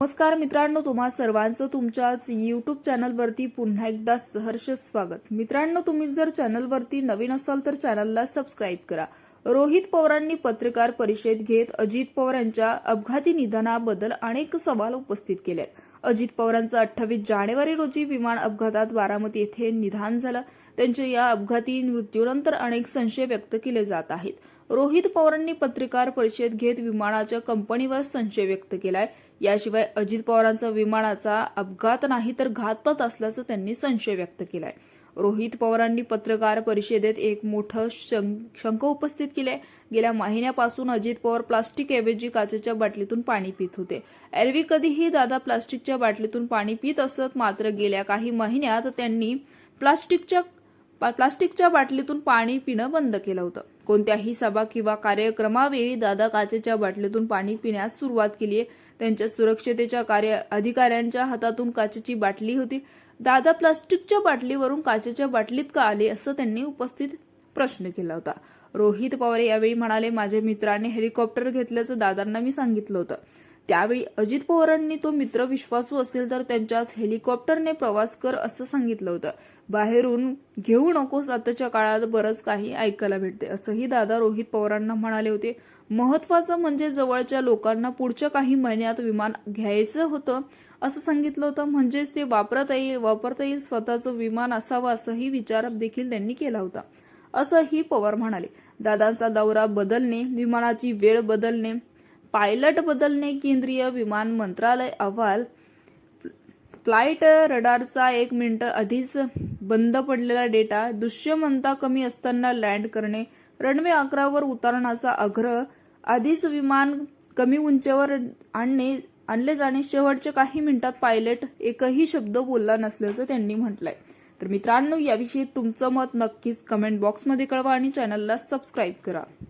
नमस्कार मित्रांनो तुम्हा सर्वांचं तुमच्याच युट्यूब चॅनलवरती पुन्हा एकदा सहर्ष स्वागत. मित्रांनो तुम्ही जर चॅनलवरती नवीन असाल तर चॅनलला सबस्क्राईब करा. रोहित पवारांनी पत्रकार परिषद घेत अजित पवार यांच्या अपघाती निधनाबद्दल अनेक सवाल उपस्थित केले अजित पवारांचं अठ्ठावीस जानेवारी रोजी विमान अपघातात बारामती येथे निधान झालं. त्यांच्या या अपघाती मृत्यूनंतर अनेक संशय व्यक्त केले जात आहेत. रोहित पवारांनी पत्रकार परिषद घेत विमानाच्या कंपनीवर संशय व्यक्त केलाय. याशिवाय अजित पवारांचा विमानाचा अपघात नाही तर घातपात असल्याचं त्यांनी संशय व्यक्त केलाय. रोहित पवारांनी पत्रकार परिषदेत एक मोठं शं- शंक उपस्थित केले. गेल्या महिन्यापासून अजित पवार प्लास्टिक ऐवजी काचेच्या बाटलीतून पाणी पित होते. एरवी कधीही दादा प्लास्टिकच्या बाटलीतून पाणी पित असत मात्र गेल्या काही महिन्यात त्यांनी प्लास्टिकच्या पा- प्लास्टिकच्या बाटलीतून पाणी पिणं बंद केलं होतं. कोणत्याही सभा किंवा कार्यक्रमावेळी दादा काचेच्या बाटलीतून पाणी पिण्यास सुरुवात केली आहे. त्यांच्या सुरक्षतेच्या कार्य अधिकाऱ्यांच्या हातातून काचेची बाटली होती. दादा प्लास्टिकच्या बाटलीवरून काचेच्या बाटलीत का आले असं त्यांनी उपस्थित प्रश्न केला होता. रोहित पवार यावेळी म्हणाले माझ्या मित्राने हेलिकॉप्टर घेतल्याचं दादांना मी सांगितलं होतं. त्यावेळी अजित पवारांनी तो मित्र विश्वासू असेल तर त्यांच्याच हेलिकॉप्टरने प्रवास कर असं सांगितलं होतं. बाहेरून घेऊ नकोस आताच्या काळात बरंच काही ऐकायला भेटते असंही दादा रोहित पवारांना म्हणाले होते. महत्वाचं म्हणजे जवळच्या लोकांना पुढच्या काही महिन्यात विमान घ्यायचं होतं असं सांगितलं होतं. म्हणजेच ते वापरता येईल वापरता येईल स्वतःचं विमान असावं असंही विचार देखील त्यांनी केला होता. असंही पवार म्हणाले. दादांचा दौरा बदलणे विमानाची वेळ बदलणे पायलट बदलणे केंद्रीय विमान मंत्रालय अहवाल. फ्लाईट रडारचा एक मिनिट आधीच बंद पडलेला डेटा दृश्यमनता कमी असताना लँड करणे रनवे अकरावर उतरण्याचा आग्रह आधीच विमान कमी उंचीवर आणणे आणले जाणे शेवटच्या काही मिनिटात पायलट एकही शब्द बोलला नसल्याचं त्यांनी म्हटलंय. तर मित्रांनो याविषयी तुमचं मत नक्कीच कमेंट बॉक्समध्ये कळवा आणि चॅनलला सबस्क्राईब करा.